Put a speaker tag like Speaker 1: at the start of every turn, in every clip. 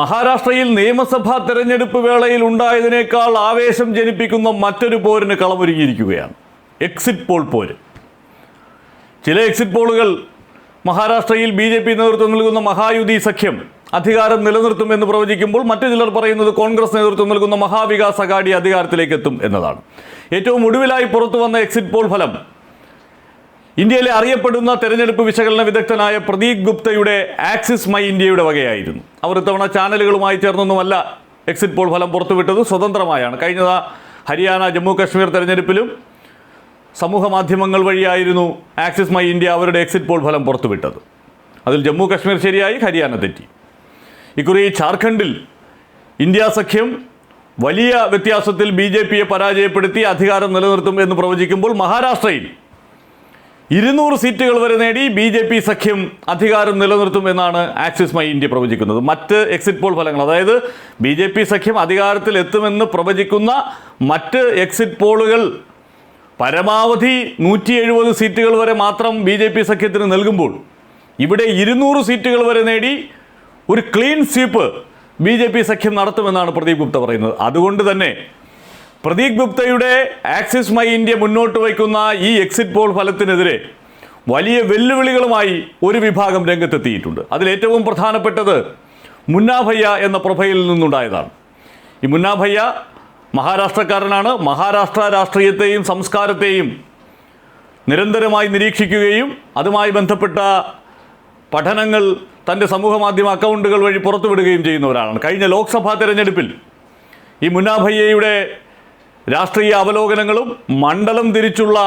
Speaker 1: മഹാരാഷ്ട്രയിൽ നിയമസഭാ തെരഞ്ഞെടുപ്പ് വേളയിൽ ഉണ്ടായതിനേക്കാൾ ആവേശം ജനിപ്പിക്കുന്ന മറ്റൊരു പോരിന് കളമൊരുങ്ങിയിരിക്കുകയാണ് എക്സിറ്റ് പോൾ പോര് ചില എക്സിറ്റ് പോളുകൾ മഹാരാഷ്ട്രയിൽ ബി ജെ പി നേതൃത്വം നൽകുന്ന മഹായുതി സഖ്യം അധികാരം നിലനിർത്തുമെന്ന് പ്രവചിക്കുമ്പോൾ മറ്റു ചിലർ പറയുന്നത് കോൺഗ്രസ് നേതൃത്വം നൽകുന്ന മഹാവികാസ് അഗാഡി അധികാരത്തിലേക്ക് എത്തും എന്നതാണ് ഏറ്റവും ഒടുവിലായി പുറത്തു വന്ന എക്സിറ്റ് പോൾ ഫലം ഇന്ത്യയിലെ അറിയപ്പെടുന്ന തെരഞ്ഞെടുപ്പ് വിശകലന വിദഗ്ധനായ പ്രദീപ് ഗുപ്തയുടെ ആക്സിസ് മൈ ഇന്ത്യയുടെ വകയായിരുന്നു അവർ ഇത്തവണ ചാനലുകളുമായി ചേർന്നൊന്നുമല്ല എക്സിറ്റ് പോൾ ഫലം പുറത്തുവിട്ടത് സ്വതന്ത്രമായാണ് കഴിഞ്ഞ ഹരിയാന ജമ്മു കശ്മീർ തെരഞ്ഞെടുപ്പിലും സമൂഹ മാധ്യമങ്ങൾ വഴിയായിരുന്നു ആക്സിസ് മൈ ഇന്ത്യ അവരുടെ എക്സിറ്റ് പോൾ ഫലം പുറത്തുവിട്ടത് അതിൽ ജമ്മു കശ്മീർ ശരിയായി ഹരിയാന തെറ്റി ഇക്കുറി ജാർഖണ്ഡിൽ ഇന്ത്യ സഖ്യം വലിയ വ്യത്യാസത്തിൽ ബി പരാജയപ്പെടുത്തി അധികാരം നിലനിർത്തും എന്ന് പ്രവചിക്കുമ്പോൾ മഹാരാഷ്ട്രയിൽ ഇരുന്നൂറ് സീറ്റുകൾ വരെ നേടി ബി ജെ പി സഖ്യം അധികാരം നിലനിർത്തും എന്നാണ് ആക്സിസ് മൈ ഇന്ത്യ പ്രവചിക്കുന്നത് മറ്റ് എക്സിറ്റ് പോൾ ഫലങ്ങൾ അതായത് ബി ജെ പി സഖ്യം അധികാരത്തിൽ എത്തുമെന്ന് പ്രവചിക്കുന്ന മറ്റ് എക്സിറ്റ് പോളുകൾ പരമാവധി നൂറ്റി എഴുപത് സീറ്റുകൾ വരെ മാത്രം ബി ജെ പി സഖ്യത്തിന് നൽകുമ്പോൾ ഇവിടെ ഇരുന്നൂറ് സീറ്റുകൾ വരെ നേടി ഒരു clean sweep B J P സഖ്യം നടത്തുമെന്നാണ് പ്രദീപ് ഗുപ്ത പറയുന്നത് അതുകൊണ്ട് തന്നെ പ്രദീപ് ഗുപ്തയുടെ ആക്സിസ് മൈ ഇന്ത്യ മുന്നോട്ട് വയ്ക്കുന്ന ഈ എക്സിറ്റ് പോൾ ഫലത്തിനെതിരെ വലിയ വെല്ലുവിളികളുമായി ഒരു വിഭാഗം രംഗത്തെത്തിയിട്ടുണ്ട് അതിലേറ്റവും പ്രധാനപ്പെട്ടത് മുന്നാഭയ്യ എന്ന പ്രൊഫൈലിൽ നിന്നുണ്ടായതാണ് ഈ മുന്നാഭയ്യ മഹാരാഷ്ട്രക്കാരനാണ് മഹാരാഷ്ട്ര രാഷ്ട്രീയത്തെയും സംസ്കാരത്തെയും നിരന്തരമായി നിരീക്ഷിക്കുകയും അതുമായി ബന്ധപ്പെട്ട പഠനങ്ങൾ തൻ്റെ സമൂഹ മാധ്യമ അക്കൗണ്ടുകൾ വഴി പുറത്തുവിടുകയും ചെയ്യുന്ന ഒരാളാണ് കഴിഞ്ഞ ലോക്സഭാ തെരഞ്ഞെടുപ്പിൽ ഈ മുന്നാഭയ്യയുടെ രാഷ്ട്രീയ അവലോകനങ്ങളും മണ്ഡലം തിരിച്ചുള്ള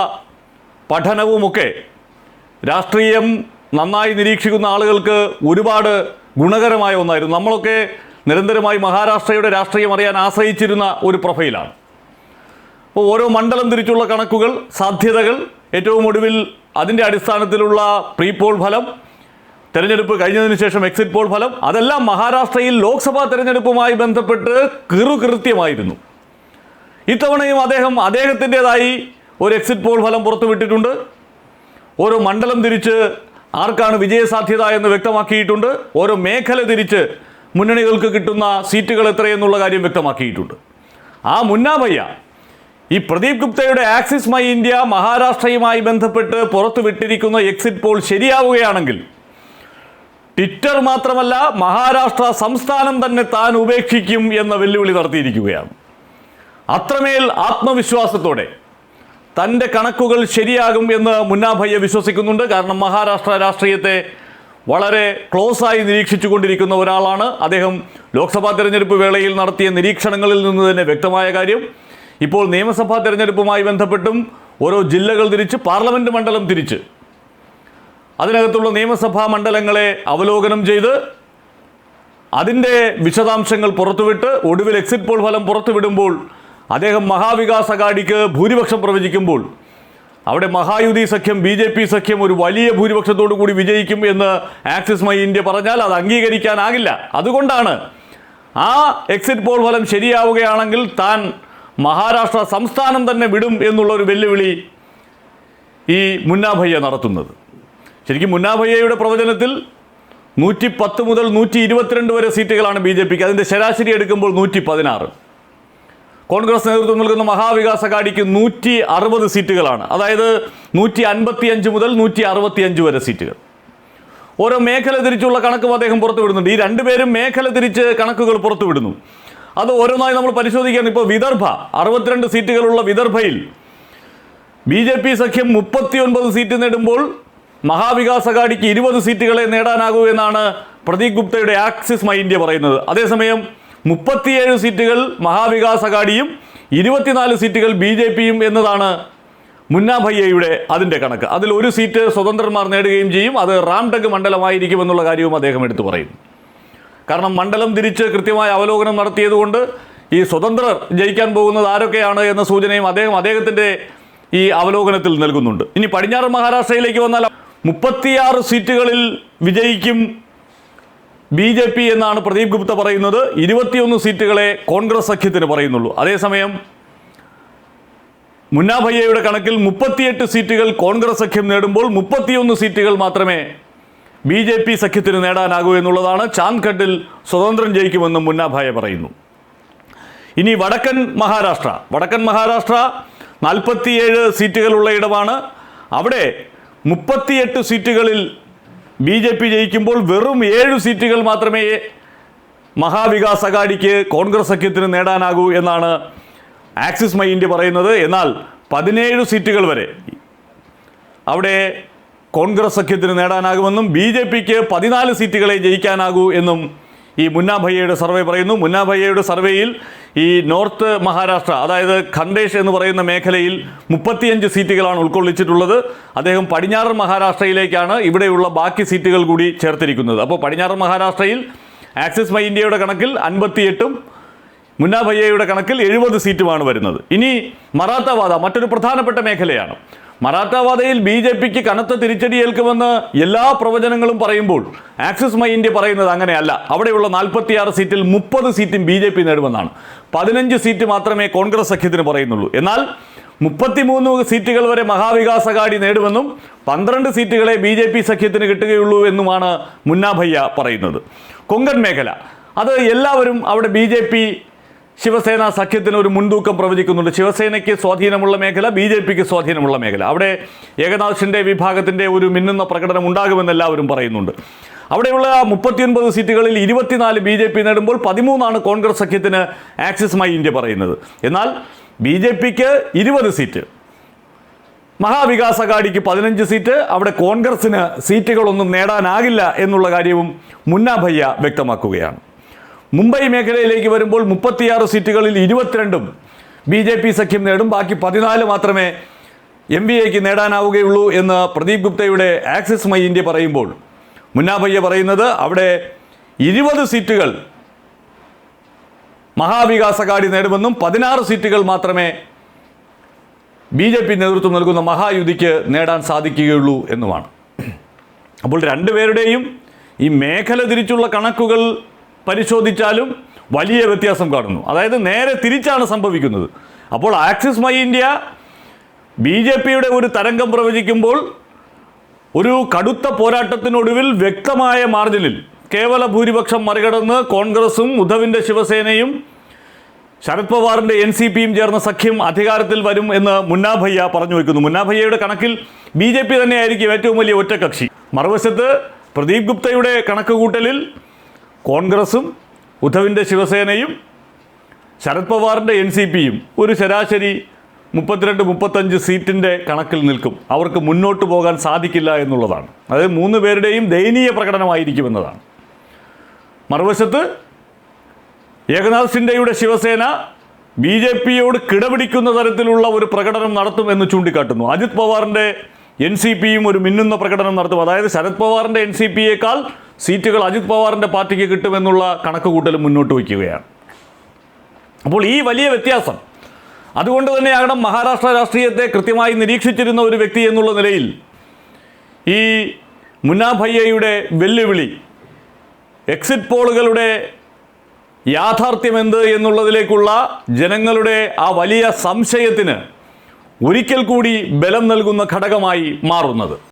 Speaker 1: പഠനവുമൊക്കെ രാഷ്ട്രീയം നന്നായി നിരീക്ഷിക്കുന്ന ആളുകൾക്ക് ഒരുപാട് ഗുണകരമായ ഒന്നായിരുന്നു നമ്മളൊക്കെ നിരന്തരമായി മഹാരാഷ്ട്രയുടെ രാഷ്ട്രീയം അറിയാൻ ആശ്രയിച്ചിരുന്ന ഒരു പ്രൊഫൈലാണ് അപ്പോൾ ഓരോ മണ്ഡലം തിരിച്ചുള്ള കണക്കുകൾ സാധ്യതകൾ ഏറ്റവും ഒടുവിൽ അതിൻ്റെ അടിസ്ഥാനത്തിലുള്ള പ്രീ പോൾ ഫലം തെരഞ്ഞെടുപ്പ് കഴിഞ്ഞതിന് ശേഷം എക്സിറ്റ് പോൾ ഫലം അതെല്ലാം മഹാരാഷ്ട്രയിൽ ലോക്സഭാ തെരഞ്ഞെടുപ്പുമായി ബന്ധപ്പെട്ട് കിറുകൃത്യമായിരുന്നു ഇത്തവണയും അദ്ദേഹം അദ്ദേഹത്തിൻ്റെതായി ഒരു എക്സിറ്റ് പോൾ ഫലം പുറത്തുവിട്ടിട്ടുണ്ട് ഓരോ മണ്ഡലം തിരിച്ച് ആർക്കാണ് വിജയസാധ്യത എന്ന് വ്യക്തമാക്കിയിട്ടുണ്ട് ഓരോ മേഖല തിരിച്ച് മുന്നണികൾക്ക് കിട്ടുന്ന സീറ്റുകൾ എത്രയെന്നുള്ള കാര്യം വ്യക്തമാക്കിയിട്ടുണ്ട് ആ മുന്നാമയ്യ ഈ പ്രദീപ് ഗുപ്തയുടെ ആക്സിസ് മൈ ഇന്ത്യ മഹാരാഷ്ട്രയുമായി ബന്ധപ്പെട്ട് പുറത്തുവിട്ടിരിക്കുന്ന എക്സിറ്റ് പോൾ ശരിയാവുകയാണെങ്കിൽ ട്വിറ്റർ മാത്രമല്ല മഹാരാഷ്ട്ര സംസ്ഥാനം തന്നെ താൻ ഉപേക്ഷിക്കും എന്ന വെല്ലുവിളി നടത്തിയിരിക്കുകയാണ് അത്രമേൽ ആത്മവിശ്വാസത്തോടെ തൻ്റെ കണക്കുകൾ ശരിയാകും എന്ന് മുന്നാഭയ്യ വിശ്വസിക്കുന്നുണ്ട് കാരണം മഹാരാഷ്ട്ര രാഷ്ട്രീയത്തെ വളരെ ക്ലോസായി നിരീക്ഷിച്ചു കൊണ്ടിരിക്കുന്ന ഒരാളാണ് അദ്ദേഹം ലോക്സഭാ തിരഞ്ഞെടുപ്പ് വേളയിൽ നടത്തിയ നിരീക്ഷണങ്ങളിൽ നിന്ന് തന്നെ വ്യക്തമായ കാര്യം ഇപ്പോൾ നിയമസഭാ തിരഞ്ഞെടുപ്പുമായി ബന്ധപ്പെട്ടും ഓരോ ജില്ലകൾ തിരിച്ച് പാർലമെൻറ്റ് മണ്ഡലം തിരിച്ച് അതിനകത്തുള്ള നിയമസഭാ മണ്ഡലങ്ങളെ അവലോകനം ചെയ്ത് അതിൻ്റെ വിശദാംശങ്ങൾ പുറത്തുവിട്ട് ഒടുവിൽ എക്സിറ്റ് പോൾ ഫലം പുറത്തുവിടുമ്പോൾ അദ്ദേഹം മഹാവികാസ് അഗാഡിക്ക് ഭൂരിപക്ഷം പ്രവചിക്കുമ്പോൾ അവിടെ മഹായുതി സഖ്യം ബി ജെ പി സഖ്യം ഒരു വലിയ ഭൂരിപക്ഷത്തോടു കൂടി വിജയിക്കും എന്ന് ആക്സിസ് മൈ ഇന്ത്യ പറഞ്ഞാൽ അത് അംഗീകരിക്കാനാകില്ല അതുകൊണ്ടാണ് ആ എക്സിറ്റ് പോൾ ഫലം ശരിയാവുകയാണെങ്കിൽ താൻ മഹാരാഷ്ട്ര സംസ്ഥാനം തന്നെ വിടും എന്നുള്ളൊരു വെല്ലുവിളി ഈ മുന്നാഭയ്യ നടത്തുന്നത് ശരിക്കും മുന്നാഭയ്യയുടെ പ്രവചനത്തിൽ നൂറ്റി പത്ത് മുതൽ നൂറ്റി ഇരുപത്തിരണ്ട് വരെ സീറ്റുകളാണ് ബി ജെ പിക്ക് അതിൻ്റെ ശരാശരി എടുക്കുമ്പോൾ നൂറ്റി പതിനാറ് കോൺഗ്രസ് നേതൃത്വം നൽകുന്ന മഹാവികാസ് അഗാഡിക്ക് നൂറ്റി അറുപത് സീറ്റുകളാണ് അതായത് നൂറ്റി അൻപത്തി അഞ്ച് മുതൽ നൂറ്റി അറുപത്തി അഞ്ച് വരെ സീറ്റുകൾ ഓരോ മേഖല തിരിച്ചുള്ള കണക്കും അദ്ദേഹം പുറത്തുവിടുന്നുണ്ട് ഈ രണ്ടുപേരും മേഖല തിരിച്ച് കണക്കുകൾ പുറത്തുവിടുന്നു അത് ഓരോന്നായി നമ്മൾ പരിശോധിക്കുകയാണ് ഇപ്പോൾ വിദർഭ അറുപത്തിരണ്ട് സീറ്റുകളുള്ള വിദർഭയിൽ ബി ജെ പി സഖ്യം മുപ്പത്തിയൊൻപത് സീറ്റ് നേടുമ്പോൾ മഹാവികാസ് അഗാഡിക്ക് ഇരുപത് സീറ്റുകളെ നേടാനാകൂ എന്നാണ് പ്രദീപ് ഗുപ്തയുടെ ആക്സിസ് മൈ ഇന്ത്യ പറയുന്നത് അതേസമയം മുപ്പത്തിയേഴ് സീറ്റുകൾ മഹാവികാസ് അഘാഡിയും ഇരുപത്തിനാല് സീറ്റുകൾ ബി ജെ പിയും എന്നതാണ് മുന്നാഭയ്യയുടെ അതിൻ്റെ കണക്ക് അതിൽ ഒരു സീറ്റ് സ്വതന്ത്രന്മാർ നേടുകയും ചെയ്യും അത് റാംടെക് മണ്ഡലമായിരിക്കുമെന്നുള്ള കാര്യവും അദ്ദേഹം എടുത്തു പറയും കാരണം മണ്ഡലം തിരിച്ച് കൃത്യമായ അവലോകനം നടത്തിയതുകൊണ്ട് ഈ സ്വതന്ത്രർ ജയിക്കാൻ പോകുന്നത് ആരൊക്കെയാണ് എന്ന സൂചനയും അദ്ദേഹം അദ്ദേഹത്തിൻ്റെ ഈ അവലോകനത്തിൽ നൽകുന്നുണ്ട് ഇനി പടിഞ്ഞാറ് മഹാരാഷ്ട്രയിലേക്ക് വന്നാൽ മുപ്പത്തിയാറ് സീറ്റുകളിൽ വിജയിക്കും ബി ജെ പി എന്നാണ് പ്രദീപ് ഗുപ്ത പറയുന്നത് ഇരുപത്തിയൊന്ന് സീറ്റുകളെ കോൺഗ്രസ് സഖ്യത്തിന് പറയുന്നുള്ളൂ അതേസമയം മുന്നാഭയ്യയുടെ കണക്കിൽ മുപ്പത്തിയെട്ട് സീറ്റുകൾ കോൺഗ്രസ് സഖ്യം നേടുമ്പോൾ മുപ്പത്തിയൊന്ന് സീറ്റുകൾ മാത്രമേ ബി ജെ പി സഖ്യത്തിന് നേടാനാകൂ എന്നുള്ളതാണ് ചാന്ദ്ഘട്ടിൽ സ്വതന്ത്രം ജയിക്കുമെന്നും മുന്നാഭായ പറയുന്നു ഇനി വടക്കൻ മഹാരാഷ്ട്ര വടക്കൻ മഹാരാഷ്ട്ര നാൽപ്പത്തിയേഴ് സീറ്റുകളുള്ള ഇടമാണ് അവിടെ മുപ്പത്തിയെട്ട് സീറ്റുകളിൽ ബി ജെ പി ജയിക്കുമ്പോൾ വെറും ഏഴ് സീറ്റുകൾ മാത്രമേ മഹാവികാസ് അഘാഡിക്ക് കോൺഗ്രസ് സഖ്യത്തിന് നേടാനാകൂ എന്നാണ് ആക്സിസ് മൈ ഇന്ത്യ പറയുന്നത് എന്നാൽ പതിനേഴ് സീറ്റുകൾ വരെ അവിടെ കോൺഗ്രസ് സഖ്യത്തിന് നേടാനാകുമെന്നും ബി ജെ പിക്ക് പതിനാല് സീറ്റുകളെ ജയിക്കാനാകൂ എന്നും ഈ മുന്നാഭയ്യയുടെ സർവേ പറയുന്നു മുന്നാഭയ്യയുടെ സർവേയിൽ ഈ നോർത്ത് മഹാരാഷ്ട്ര അതായത് ഖണ്ഡേഷ് എന്ന് പറയുന്ന മേഖലയിൽ മുപ്പത്തിയഞ്ച് സീറ്റുകളാണ് ഉൾക്കൊള്ളിച്ചിട്ടുള്ളത് അദ്ദേഹം പടിഞ്ഞാറൻ മഹാരാഷ്ട്രയിലേക്കാണ് ഇവിടെയുള്ള ബാക്കി സീറ്റുകൾ കൂടി ചേർത്തിരിക്കുന്നത് അപ്പോൾ പടിഞ്ഞാറൻ മഹാരാഷ്ട്രയിൽ ആക്സിസ് മൈ ഇന്ത്യയുടെ കണക്കിൽ അൻപത്തിയെട്ടും മുന്നാഭയ്യയുടെ കണക്കിൽ എഴുപത് സീറ്റുമാണ് വരുന്നത് ഇനി മറാത്തവാദ മറ്റൊരു പ്രധാനപ്പെട്ട മേഖലയാണ് മറാത്താവാദയിൽ ബി ജെ പിക്ക് കനത്ത ഏൽക്കുമെന്ന് എല്ലാ പ്രവചനങ്ങളും പറയുമ്പോൾ ആക്സിസ് മൈ ഇന്ത്യ പറയുന്നത് അങ്ങനെയല്ല അവിടെയുള്ള നാൽപ്പത്തിയാറ് സീറ്റിൽ മുപ്പത് സീറ്റും ബി ജെ പി നേടുമെന്നാണ് പതിനഞ്ച് സീറ്റ് മാത്രമേ കോൺഗ്രസ് സഖ്യത്തിന് പറയുന്നുള്ളൂ എന്നാൽ മുപ്പത്തിമൂന്ന് സീറ്റുകൾ വരെ മഹാവികാസ് അഗാഡി നേടുമെന്നും പന്ത്രണ്ട് സീറ്റുകളെ ബി ജെ പി സഖ്യത്തിന് കിട്ടുകയുള്ളൂ എന്നുമാണ് മുന്നാഭയ്യ പറയുന്നത് കൊങ്കൺ മേഖല അത് എല്ലാവരും അവിടെ ബി ജെ പി ശിവസേന സഖ്യത്തിന് ഒരു മുൻതൂക്കം പ്രവചിക്കുന്നുണ്ട് ശിവസേനയ്ക്ക് സ്വാധീനമുള്ള മേഖല ബി ജെ പിക്ക് സ്വാധീനമുള്ള മേഖല അവിടെ ഏകനാഥിൻ്റെ വിഭാഗത്തിൻ്റെ ഒരു മിന്നുന്ന പ്രകടനം ഉണ്ടാകുമെന്ന് എല്ലാവരും പറയുന്നുണ്ട് അവിടെയുള്ള മുപ്പത്തിയൊൻപത് സീറ്റുകളിൽ ഇരുപത്തിനാല് ബി ജെ പി നേടുമ്പോൾ പതിമൂന്നാണ് കോൺഗ്രസ് സഖ്യത്തിന് ആക്സിസ് മൈ ഇന്ത്യ പറയുന്നത് എന്നാൽ ബി ജെ പിക്ക് ഇരുപത് സീറ്റ് മഹാവികാസ് അഘാടിക്ക് പതിനഞ്ച് സീറ്റ് അവിടെ കോൺഗ്രസിന് സീറ്റുകളൊന്നും നേടാനാകില്ല എന്നുള്ള കാര്യവും മുന്നാഭയ്യ വ്യക്തമാക്കുകയാണ് മുംബൈ മേഖലയിലേക്ക് വരുമ്പോൾ മുപ്പത്തിയാറ് സീറ്റുകളിൽ ഇരുപത്തിരണ്ടും ബി ജെ പി സഖ്യം നേടും ബാക്കി പതിനാല് മാത്രമേ എം വി എക്ക് നേടാനാവുകയുള്ളൂ എന്ന് പ്രദീപ് ഗുപ്തയുടെ ആക്സിസ് മൈ ഇന്ത്യ പറയുമ്പോൾ മുന്നാഭയ്യ പറയുന്നത് അവിടെ ഇരുപത് സീറ്റുകൾ മഹാവികാസ് അഘാടി നേടുമെന്നും പതിനാറ് സീറ്റുകൾ മാത്രമേ ബി ജെ പി നേതൃത്വം നൽകുന്ന മഹായുതിക്ക് നേടാൻ സാധിക്കുകയുള്ളൂ എന്നുമാണ് അപ്പോൾ രണ്ടുപേരുടെയും ഈ മേഖല തിരിച്ചുള്ള കണക്കുകൾ പരിശോധിച്ചാലും വലിയ വ്യത്യാസം കാണുന്നു അതായത് നേരെ തിരിച്ചാണ് സംഭവിക്കുന്നത് അപ്പോൾ Axis My India B J പിയുടെ ഒരു തരംഗം പ്രവചിക്കുമ്പോൾ ഒരു കടുത്ത പോരാട്ടത്തിനൊടുവിൽ വ്യക്തമായ മാർജിനിൽ കേവല ഭൂരിപക്ഷം മറികടന്ന് കോൺഗ്രസും ഉദ്ധവിൻ്റെ ശിവസേനയും ശരത് പവാറിൻ്റെ എൻ സി പിയും ചേർന്ന സഖ്യം അധികാരത്തിൽ വരും എന്ന് മുന്നാഭയ്യ പറഞ്ഞു വയ്ക്കുന്നു മുന്നാഭയ്യയുടെ കണക്കിൽ ബി ജെ പി തന്നെയായിരിക്കും ഏറ്റവും വലിയ ഒറ്റക്കക്ഷി മറുവശത്ത് പ്രദീപ് ഗുപ്തയുടെ കണക്കുകൂട്ടലിൽ കോൺഗ്രസും ഉദ്ധവിൻ്റെ ശിവസേനയും ശരത് പവാറിൻ്റെ എൻ സി പിയും ഒരു ശരാശരി മുപ്പത്തിരണ്ട് മുപ്പത്തഞ്ച് സീറ്റിൻ്റെ കണക്കിൽ നിൽക്കും അവർക്ക് മുന്നോട്ട് പോകാൻ സാധിക്കില്ല എന്നുള്ളതാണ് അതായത് മൂന്ന് പേരുടെയും ദയനീയ പ്രകടനമായിരിക്കുമെന്നതാണ് മറുവശത്ത് ഏകനാഥ് സിൻഡെയുടെ ശിവസേന ബി ജെ പിയോട് കിടപിടിക്കുന്ന തരത്തിലുള്ള ഒരു പ്രകടനം നടത്തുമെന്ന് ചൂണ്ടിക്കാട്ടുന്നു അജിത് പവാറിൻ്റെ എൻ സി പിയും ഒരു മിന്നുന്ന പ്രകടനം നടത്തും അതായത് ശരത് പവാറിൻ്റെ എൻ സി പിയേക്കാൾ സീറ്റുകൾ അജിത് പവാറിൻ്റെ പാർട്ടിക്ക് കിട്ടുമെന്നുള്ള കണക്കുകൂട്ടലും മുന്നോട്ട് വയ്ക്കുകയാണ് അപ്പോൾ ഈ വലിയ വ്യത്യാസം അതുകൊണ്ട് തന്നെയാകണം മഹാരാഷ്ട്ര രാഷ്ട്രീയത്തെ കൃത്യമായി നിരീക്ഷിച്ചിരുന്ന ഒരു വ്യക്തി എന്നുള്ള നിലയിൽ ഈ മുന്നാഭയ്യയുടെ വെല്ലുവിളി എക്സിറ്റ് പോളുകളുടെ യാഥാർത്ഥ്യമെന്ത് എന്നുള്ളതിലേക്കുള്ള ജനങ്ങളുടെ ആ വലിയ സംശയത്തിന് ഒരിക്കൽ കൂടി ബലം നൽകുന്ന ഘടകമായി മാറുന്നത്